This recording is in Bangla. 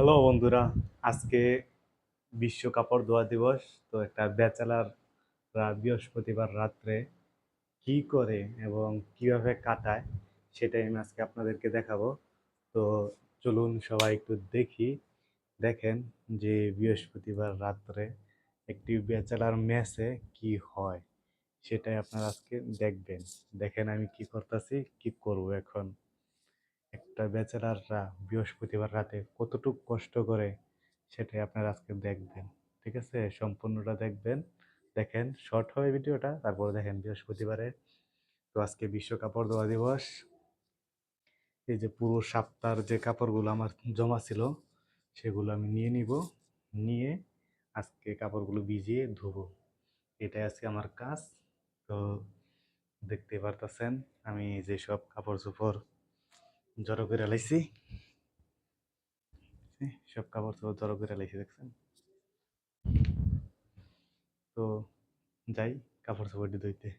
হ্যালো বন্ধুরা, আজকে বিশ্ব কাপড় ধোয়া দিবস, তো একটা ব্যাচেলাররা বৃহস্পতিবার রাত্রে কি করে এবং কীভাবে কাটায় সেটাই আমি আজকে আপনাদেরকে দেখাবো। তো চলুন সবাই একটু দেখি, দেখেন যে বৃহস্পতিবার রাত্রে একটি ব্যাচেলার ম্যাচে কি হয়, সেটাই আপনারা আজকে দেখবেন। দেখেন আমি কি করতেছি, কি করব এখন। একটা ব্যাচেলাররা বৃহস্পতিবার রাতে কতটুকু কষ্ট করে সেটাই আপনারা আজকে দেখবেন। ঠিক আছে? সম্পূর্ণটা দেখবেন। দেখেন শর্ট হবে ভিডিওটা, তারপর দেখেন বৃহস্পতিবারে। তো আজকে বিশ্ব কাপড় ধোয়া দিবস। এই যে পুরো সপ্তাহের যে কাপড়গুলো আমার জমা ছিল, সেগুলো আমি নিয়ে নিব। নিয়ে আজকে কাপড়গুলো ভিজিয়ে ধুবো। এটাই আজকে আমার কাজ। তো দেখতে পারতেছেন, আমি যেসব কাপড় চোপড় জড়ো করে লাইছি। সব কাপড় চোপড় জড়ো করে লাইছি, দেখছেন? তো যাই, কাপড় চোপড় ধুইতে।